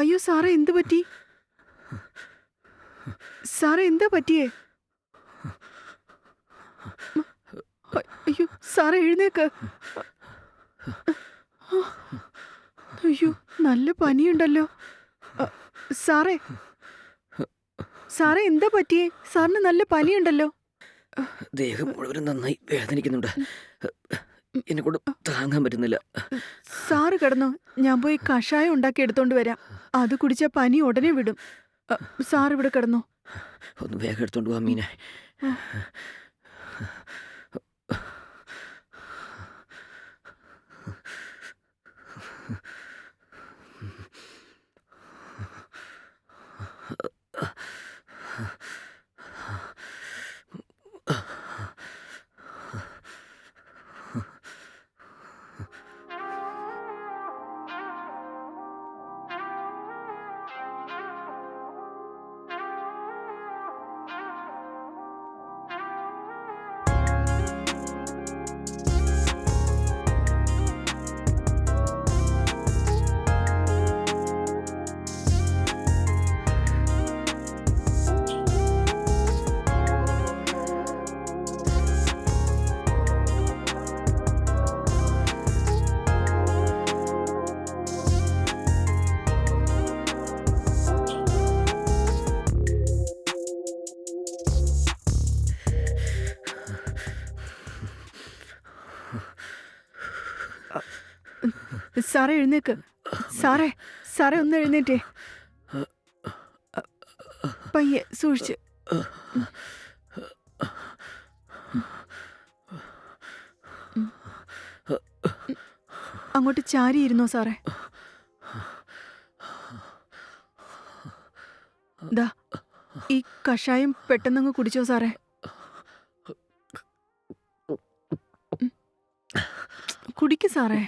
അയ്യോ സാറേ എന്ത് പറ്റി? സാറേ എന്താ പറ്റിയേ? അയ്യോ സാറേ എഴുന്നേക്ക്. അയ്യോ നല്ല പനിയുണ്ടല്ലോ. സാറേ സാറേ എന്താ പറ്റിയേ? സാറിന് നല്ല പനിയുണ്ടല്ലോ. ദേഹം മുഴുവനും നന്നായി വേദനിക്കുന്നുണ്ട്. എന്നെ കൊണ്ട് താങ്ങാൻ പറ്റുന്നില്ല. സാറ് കിടന്നു. ഞാൻ പോയി കഷായം ഉണ്ടാക്കി എടുത്തോണ്ട് വരാം. അത് കുടിച്ച പനി ഉടനെ വിടും. സാർ ഇവിടെ കിടന്നു. ഒന്ന് വേഗം എടുത്തോണ്ട് പോവാ മീനെ. സാറേ എഴുന്നേക്ക്. സാറേ സാറേ ഒന്ന് എഴുന്നേറ്റേ. പയ്യെ സൂക്ഷിച്ച്. അങ്ങോട്ട് ചാരിയിരുന്നോ സാറേ? ദാ ഈ കഷായം പെട്ടെന്നങ്ങ് കുടിച്ചോ സാറേ? കുടിക്ക് സാറേ.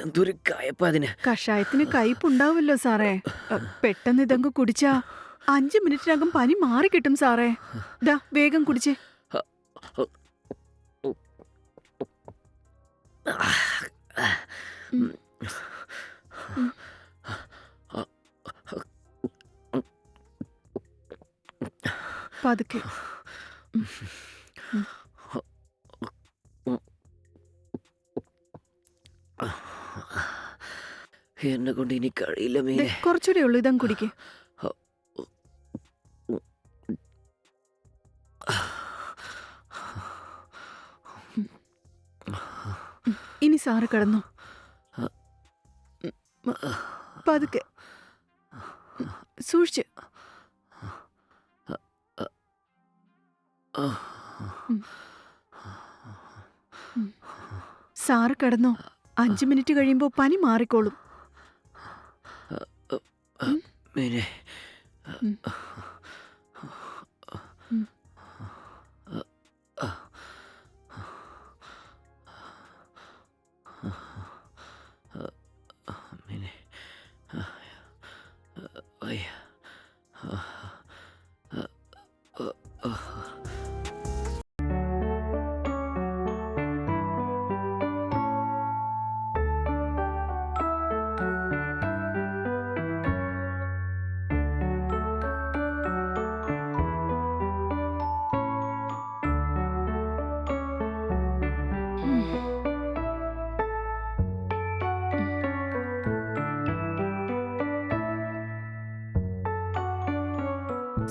എന്തൊരു കയപ്പതിന് കഷായത്തിന് കയ്പുണ്ടാവുമല്ലോ സാറേ. പെട്ടെന്ന് ഇതങ്ങ് കുടിച്ചാ അഞ്ചു മിനിറ്റിനകം പനി മാറി കിട്ടും സാറേ. ദാ വേഗം കുടിച്ചേ. പതുക്കെ. എന്നെ കൊണ്ട് ഇനി കഴിയില്ല മീനെ. കുറച്ചുകൂടെ ഉള്ളു ഇതം കുടിക്ക്. ഇനി സാറ് കിടന്നു. പതുക്കെ. സൂക്ഷിച്ച്. സാറ് കടന്നോ. അഞ്ചു മിനിറ്റ് കഴിയുമ്പോൾ പനി മാറിക്കോളും. മീനെ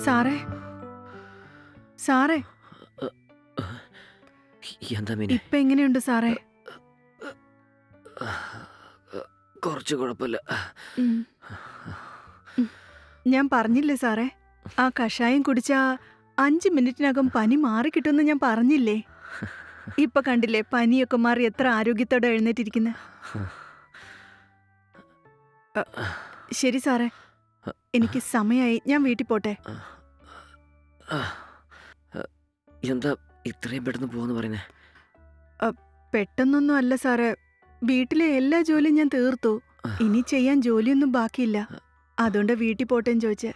സാറേ. സാറേ. എന്താ മീനെ? ഇപ്പൊ എങ്ങനെയുണ്ട് സാറേ? കുറച്ച് കുഴപ്പമില്ല. ഞാൻ പറഞ്ഞില്ലേ സാറേ? ആ കഷായം കുടിച്ചാ അഞ്ച് മിനിറ്റിനകം പനി മാറിക്കിട്ടുമെന്ന് ഞാൻ പറഞ്ഞില്ലേ? ഇപ്പൊ കണ്ടില്ലേ പനിയൊക്കെ മാറി എത്ര ആരോഗ്യത്തോടെ എഴുന്നേറ്റിരിക്കുന്ന? ശരി സാറേ. എനിക്ക് സമയായി. ഞാൻ വീട്ടിൽ പോട്ടെ. എന്താ ഇത്രയും പെട്ടെന്ന് പോവെന്ന് പറയുന്നേ? പെട്ടെന്നൊന്നും അല്ല സാറേ. വീട്ടിലെ എല്ലാ ജോലിയും ഞാൻ തീർത്തു. ഇനി ചെയ്യാൻ ജോലിയൊന്നും ബാക്കിയില്ല. അതുകൊണ്ട് വീട്ടിൽ പോട്ടെ ചോദിച്ചേ.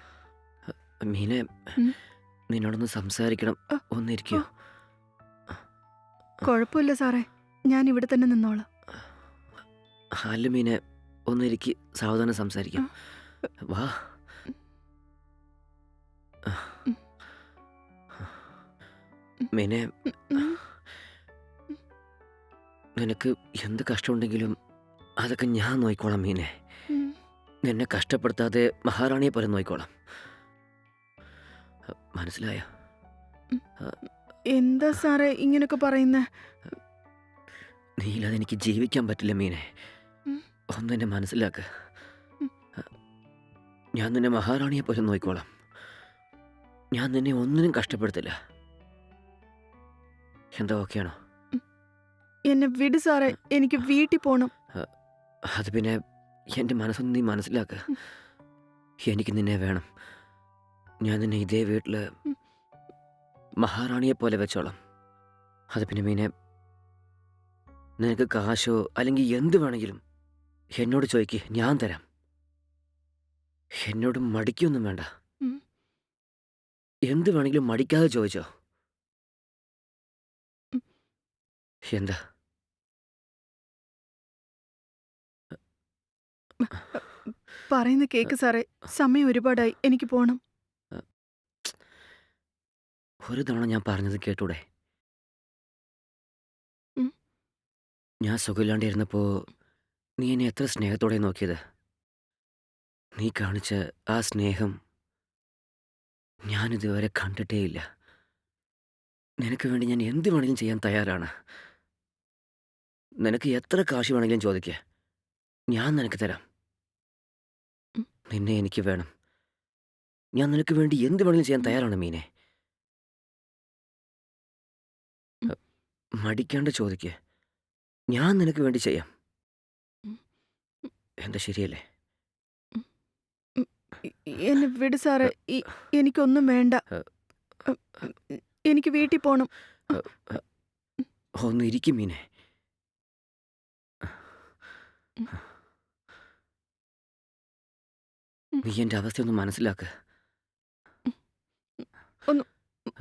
മീനെ. നിന്നോടൊന്ന് സംസാരിക്കണം. ഒന്നിരിക്കോ. കുഴപ്പമില്ല സാറേ. ഞാൻ ഇവിടെ തന്നെ നിന്നോളാം. അല്ല മീനെ ഒന്നിരിക്ക് സാവധാനം സംസാരിക്കാം. വാ. മീനെ. നിനക്ക് എന്ത് കഷ്ടമുണ്ടെങ്കിലും അതൊക്കെ ഞാൻ നോയിക്കോളാം മീനെ. നിന്നെ കഷ്ടപ്പെടുത്താതെ മഹാറാണിയെ പോലെ നോയിക്കോളാം. മനസ്സിലായ? എന്താ സാറേ ഇങ്ങനൊക്കെ പറയുന്നേ? നീയില്ലാതെ എനിക്ക് ജീവിക്കാൻ പറ്റില്ല മീനെ. ഒന്ന് എന്നെ മനസ്സിലാക്ക. ഞാൻ നിന്നെ മഹാറാണിയെ പോലെ നോക്കിക്കോളാം ഞാൻ നിന്നെ ഒന്നിനും കഷ്ടപ്പെടുത്തില്ല. എന്താ ഓക്കെയാണോ എന്നെ വിട് സാറേ എനിക്ക് വീട്ടിൽ പോകണം അത് പിന്നെ എന്റെ മനസ്സൊന്നും നീ മനസ്സിലാക്ക. എനിക്ക് നിന്നെ വേണം. ഞാൻ നിന്നെ ഇതേ വീട്ടിൽ ഉം. മഹാറാണിയെ പോലെ വെച്ചോളാം. അത് പിന്നെ മീനെ നിനക്ക് കാശോ അല്ലെങ്കിൽ എന്ത് വേണമെങ്കിലും എന്നോട് ചോദിക്ക് ഞാൻ തരാം. എന്നോട് മടിക്കൊന്നും വേണ്ട. എന്ത് വേണമെങ്കിലും മടിക്കാതെ ചോദിച്ചോ. എന്താ? പറയുന്ന കേക്ക് സാറേ സമയം ഒരുപാടായി. എനിക്ക് പോണം. ഒരു തവണ ഞാൻ പറഞ്ഞത് കേട്ടൂടെ. ഞാൻ സുഖമില്ലാണ്ടിരുന്നപ്പോ നീ എന്നെ എത്ര സ്നേഹത്തോടെ നോക്കിയത്? നീ കാണിച്ച ആ സ്നേഹം ഞാനിതുവരെ കണ്ടിട്ടേയില്ല. നിനക്ക് വേണ്ടി ഞാൻ എന്ത് വേണമെങ്കിലും ചെയ്യാൻ തയ്യാറാണ്. നിനക്ക് എത്ര കാശ് വേണമെങ്കിലും ചോദിക്ക. ഞാൻ നിനക്ക് തരാം. നിന്നെ എനിക്ക് വേണം. ഞാൻ നിനക്ക് വേണ്ടി എന്ത് വേണമെങ്കിലും ചെയ്യാൻ തയ്യാറാണ് മീനെ. മടിക്കാണ്ട് ചോദിക്ക. ഞാൻ നിനക്ക് വേണ്ടി ചെയ്യാം. എന്താ ശരിയല്ലേ? എന്നെ വിട് സാറേ. എനിക്കൊന്നും വേണ്ട. എനിക്ക് വീട്ടിൽ പോണം. ഒന്ന് ഇരിക്കും മീനെ. നീ എന്റെ അവസ്ഥ ഒന്ന് മനസ്സിലാക്ക്.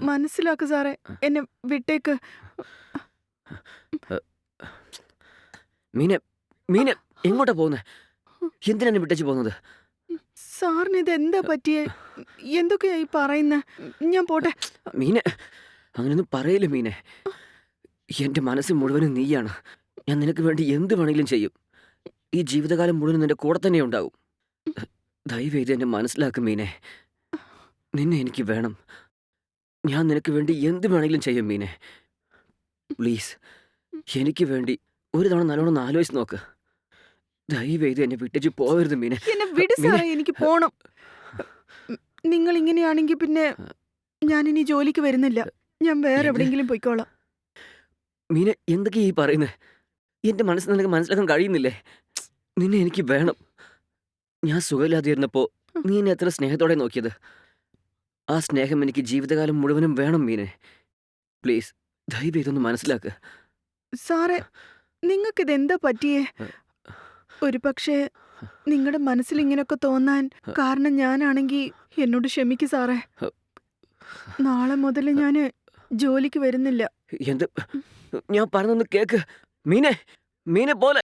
മനസ്സിലാക്ക് സാറേ. എന്നെ വിട്ടേക്ക്. മീനെ മീനെ എങ്ങോട്ടാ പോകുന്നത് എന്തിനാ എന്നെ വിട്ടേച്ച് പോകുന്നത്? സാറിന് ഇത് എന്താ പറ്റിയേ? എന്തൊക്കെയാ ഈ പറയുന്നത് ഞാൻ പോട്ടെ. മീനെ അങ്ങനെയൊന്നും പറയില്ല മീനെ. എന്റെ മനസ്സ് മുഴുവനും നീയാണ്. ഞാൻ നിനക്ക് വേണ്ടി എന്ത് വേണമെങ്കിലും ചെയ്യും. ഈ ജീവിതകാലം മുഴുവൻ നിന്റെ കൂടെ തന്നെ ഉണ്ടാവും. ദയവേത് എന്നെ മനസ്സിലാക്കും മീനെ. നിന്നെ എനിക്ക് വേണം. ഞാൻ നിനക്ക് വേണ്ടി എന്ത് വേണമെങ്കിലും ചെയ്യും മീനെ. പ്ലീസ് എനിക്ക് വേണ്ടി ഒരു തവണ നല്ലോണം ആലോചിച്ച് നോക്ക്. ദയവേത് എന്നെ വിട്ടേച്ച് പോവരുത് മീനെ. എന്നെ വിട് സാറേ എനിക്ക് പോണം. നിങ്ങൾ ഇങ്ങനെയാണെങ്കിൽ പിന്നെ ഞാൻ ഇനി ജോലിക്ക് വരുന്നില്ല. ഞാൻ വേറെ? എവിടെയെങ്കിലും പോയിക്കോളാം. മീനെ എന്തൊക്കെയാ ഈ പറയുന്നത് എന്റെ മനസ്സിൽ നിനക്ക് മനസ്സിലാക്കാൻ കഴിയുന്നില്ലേ? നിന്നെ എനിക്ക് വേണം. ഞാൻ സുഖമില്ലാതിരുന്നപ്പോ നീ എന്നെ എത്ര സ്നേഹത്തോടെ നോക്കിയത്? ആ സ്നേഹം എനിക്ക് ജീവിതകാലം മുഴുവനും വേണം മീനെ. പ്ലീസ് ദയവ് ഇതൊന്ന് മനസ്സിലാക്ക്. സാറേ നിങ്ങൾക്കിത് എന്താ പറ്റിയേ ഒരു പക്ഷേ നിങ്ങളുടെ മനസ്സിൽ ഇങ്ങനെയൊക്കെ തോന്നാൻ കാരണം ഞാനാണെങ്കിൽ എന്നോട് ക്ഷമിക്ക് സാറേ. നാളെ മുതൽ ഞാൻ ജോലിക്ക് വരുന്നില്ല. എന്ത്? ഞാൻ പറഞ്ഞൊന്ന് കേക്ക്. മീനെ മീനെ പോലെ.